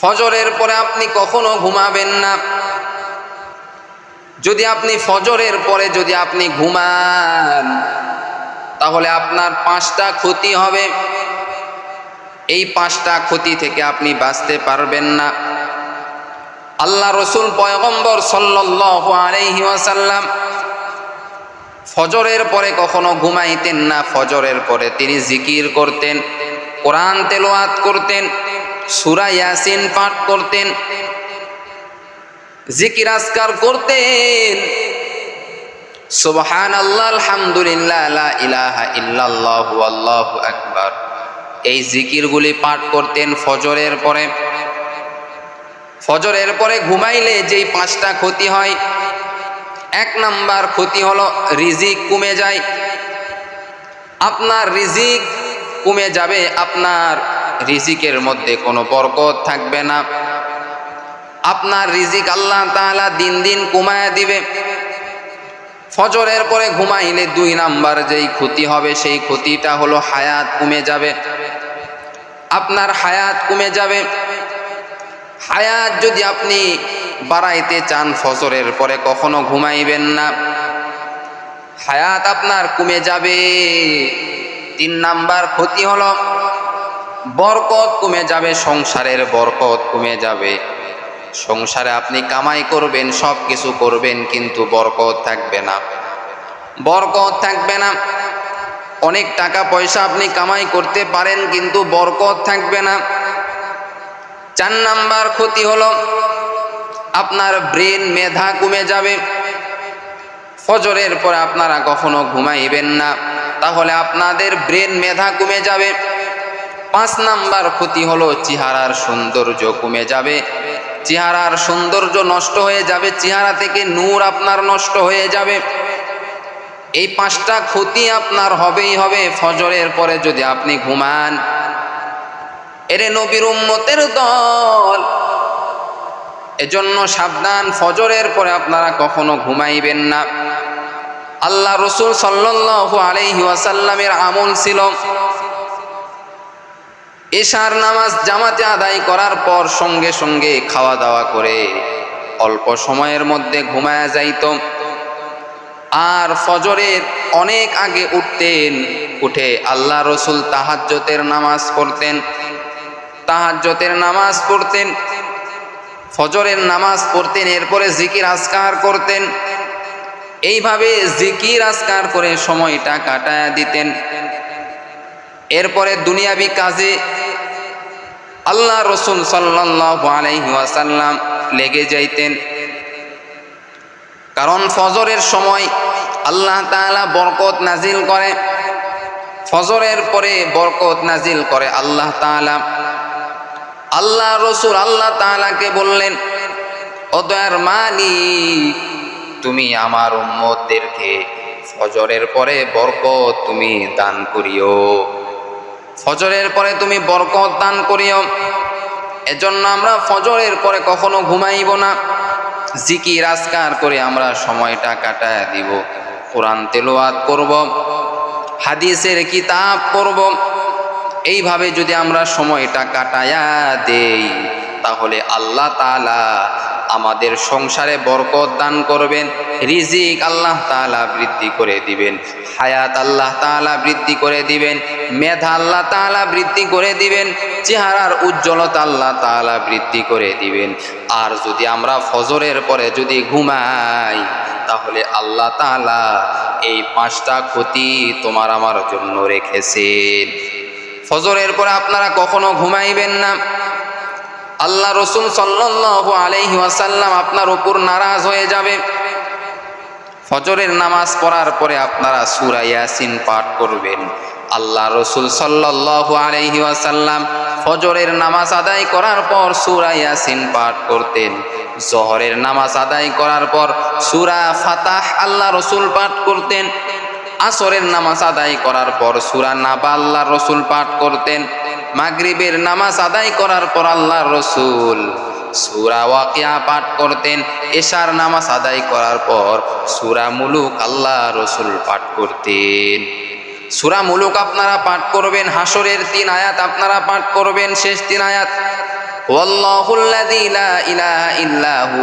ফজরের পরে আপনি কখনো ঘুমাবেন না। যদি আপনি ফজরের পরে যদি আপনি ঘুমান, তাহলে আপনার পাঁচটা ক্ষতি হবে। এই পাঁচটা ক্ষতি থেকে আপনি বাঁচতে পারবেন না। আল্লাহ রসুল পয়গম্বর ওয়াসাল্লাম ফজরের পরে কখনো ঘুমাইতেন না। ফজরের পরে তিনি জিকির করতেন, কোরআন তেলোয়াত করতেন সুরা ইয়াসিন পাঠ করতেন, জিকির আসকার করতেন। সুবহান আল্লাহ আলহামদুলিল্লাহ ইলাহা ইল্লাল্লাহ, আল্লাহু আকবার। এই জিকিরগুলি পাঠ করতেন ফজরের পরে। ফজরের পরে ঘুমাইলে যেই পাঁচটা ক্ষতি হয়, এক নাম্বার ক্ষতি হলো রিজিক কমে যায়। আপনার রিজিক কমে যাবে, আপনার রিজিকের মধ্যে কোনো বরকত থাকবে না। আপনার রিজিক আল্লাহ তাআলা দিন দিন কমায় দিবে। ফজরের পরে ঘুমাইলে দুই নাম্বার যেই ক্ষতি হবে, সেই ক্ষতিটা হলো হায়াত কমে যাবে। আপনার হায়াত কমে যাবে। হায়াত যদি আপনি বাড়াইতে চান ফজরের পরে কখনো ঘুমাইবেন না। হায়াত আপনার কমে যাবে। তিন নাম্বার ক্ষতি হলো বরকত কমে যাবে, সংসারের বরকত কমে যাবে। সংসারে আপনি কামাই করবেন সব কিছু করবেন, কিন্তু বরকত থাকবে না। বরকত থাকবে না। অনেক টাকা পয়সা আপনি কামাই করতে পারেন, কিন্তু বরকত থাকবে না। চার নাম্বার ক্ষতি হলো, আপনার ব্রেন মেধা কমে যাবে। ফজরের পরে আপনারা কখনো ঘুমাইবেন না, তাহলে আপনাদের ব্রেন মেধা কমে যাবে। পাঁচ নাম্বার ক্ষতি হলো চেহারার সৌন্দর্য কমে যাবে। চেহারার সৌন্দর্য নষ্ট হয়ে যাবে, চেহারা থেকে নূর আপনার নষ্ট হয়ে যাবে। এই পাঁচটা ক্ষতি আপনার হবেই হবে, ফজরের পরে যদি আপনি ঘুমান। এরে নবীর উম্মতের দল, এজন্য সাবধান, ফজরের পরে আপনারা কখনো ঘুমাইবেন না। আল্লাহ রসুল সাল্লাল্লাহু আলাইহি ওয়াসাল্লামের আমল ছিল এশার নামাজ জামাতে আদায় করার পর সঙ্গে সঙ্গে খাওয়া দাওয়া করে অল্প সময়ের মধ্যে ঘুমায়া যাইত। আর ফজরের অনেক আগে উঠতেন, উঠে আল্লাহ রসুল তাহাজ্জতের নামাজ পড়তেন। তাহাজ্জতের নামাজ পড়তেন, ফজরের নামাজ পড়তেন, এরপরে জিকির আসকার করতেন। এইভাবে জিকির আসকার করে সময়টা কাটায়া দিতেন। এরপরে দুনিয়াবি কাজে আল্লাহ রসুল সাল্লাহ আলাইসাল্লাম লেগে যাইতেন। কারণ ফজরের সময় আল্লাহ তাআলা বরকত নাজিল করে। ফজরের পরে বরকত নাজিল করে আল্লাহ তাআলা। আল্লাহ রসুল আল্লাহ তাআলাকে বললেন, ও দয়ার মালিক, তুমি আমার উম্মতদেরকে ফজরের পরে বরকত তুমি দান করিও। ফজরের পরে তুমি বরকত দান করিও। এজন্য আমরা ফজরের পরে কখনো ঘুমাইব না। জিকি আজকার করে আমরা সময়টা কাটায় দিব। কোরআন তেলোয়াত করব, হাদিসের কিতাব করব এইভাবে যদি আমরা সময়টা কাটায়া দেই, তাহলে আল্লাহ তাআলা আমাদের সংসারে বরকত দান করবেন, রিজিক আল্লাহ তাআলা বৃদ্ধি করে দিবেন, হায়াত আল্লাহ তাআলা বৃদ্ধি করে দিবেন, মেধা আল্লাহ তাআলা বৃদ্ধি করে দিবেন, চেহারার উজ্জ্বলতা আল্লাহ তাআলা বৃদ্ধি করে দিবেন। আর যদি আমরা ফজরের পরে যদি ঘুমাই, তাহলে আল্লাহ তাআলা এই পাঁচটা ক্ষতি তোমার আমার জন্য রেখেছেন। ফজরের পরে আপনারা কখনো ঘুমাইবেন না। আল্লাহ রসুল সাল্লাল্লাহু আলাইহি ওয়াসাল্লাম আপনার উপর নারাজ হয়ে যাবে। ফজরের নামাজ পড়ার পরে আপনারা সূরা ইয়াসিন পাঠ করবেন। আল্লাহ রসুল সাল্লাল্লাহু আলাইহি ওয়াসাল্লাম ফজরের নামাজ আদায় করার পর সূরা ইয়াসিন পাঠ করতেন। জহরের নামাজ আদায় করার পর সূরা ফাতাহ আল্লাহ রসুল পাঠ করতেন। আসরের নামাজ আদায় করার পর সূরা নাবা আল্লাহ রসুল পাঠ করতেন। মাগরিবের নামাজ আদায় করার পর আল্লাহ রসুল সুরা ওয়াকিয়া পাঠ করতেন। এশার নামাজ আদায় করার পর সুরা মুলুক আল্লাহ রসুল পাঠ করতেন। সুরা মুলুক আপনারা পাঠ করবেন হাসরের তিন আয়াত আপনারা পাঠ করবেন, শেষ তিন আয়াত। ওয়াল্লাহুল্লাযী লা ইল্লাহু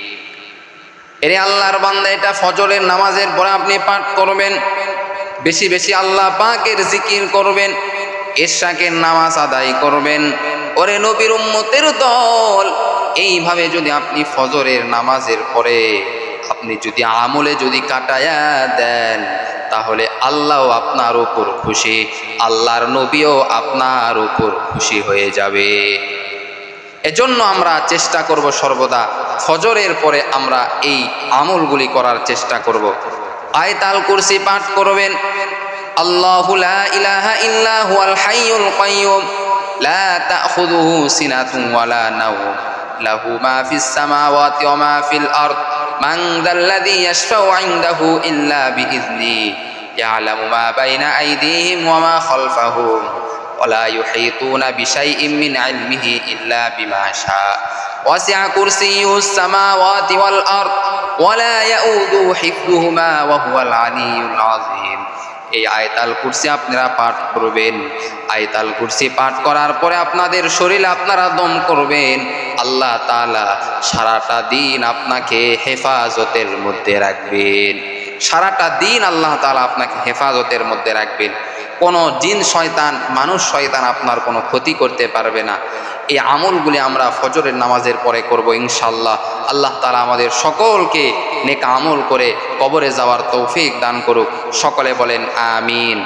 এরে আল্লাহর বান্দা, এটা ফজরের নামাজের পরে আপনি পাঠ করবেন। বেশি বেশি আল্লাহ পাকের জিকির করবেন, এরশাকের নামাজ আদায় করবেন। ওরে নবীর উম্মতের দল, এইভাবে যদি আপনি ফজরের নামাজের পরে আপনি যদি আমলে যদি কাটায়া দেন, তাহলে আল্লাহ আপনার উপর খুশি, আল্লাহর নবীও আপনার উপর খুশি হয়ে যাবে। এজন্য আমরা চেষ্টা করব সর্বদা ফজরের পরে আমরা এই আমলগুলি করার চেষ্টা করব। আয়তাল কুরসি পাঠ করবেন, আল্লাহু লা ইলাহা ইল্লা হুয়াল হাইয়ুল লা লাহু ولا يحيطون بشيء من علمه إلا بما شاء وسع كرسيه السماوات والأرض ولا يؤوده حفظهما وهو العلي العظيم এই আয়তাল কুরসি আপনারা পাঠ করবেন আয়তাল কুরসি পাঠ করার পরে আপনাদের শরীরে আপনারা দম করবেন আল্লাহ তাআলা সারাটা দিন আপনাকে হেফাজতের মধ্যে রাখবেন সারাটা দিন আল্লাহ তাআলা আপনাকে হেফাজতের মধ্যে রাখবেন কোনো জিন শয়তান, মানুষ শয়তান আপনার কোনো ক্ষতি করতে পারবে না। এই আমলগুলি আমরা ফজরের নামাজের পরে করব ইনশাল্লাহ আল্লাহ তালা আমাদের সকলকে নেকা আমল করে কবরে যাওয়ার তৌফিক দান করুক। সকলে বলেন, আমিন।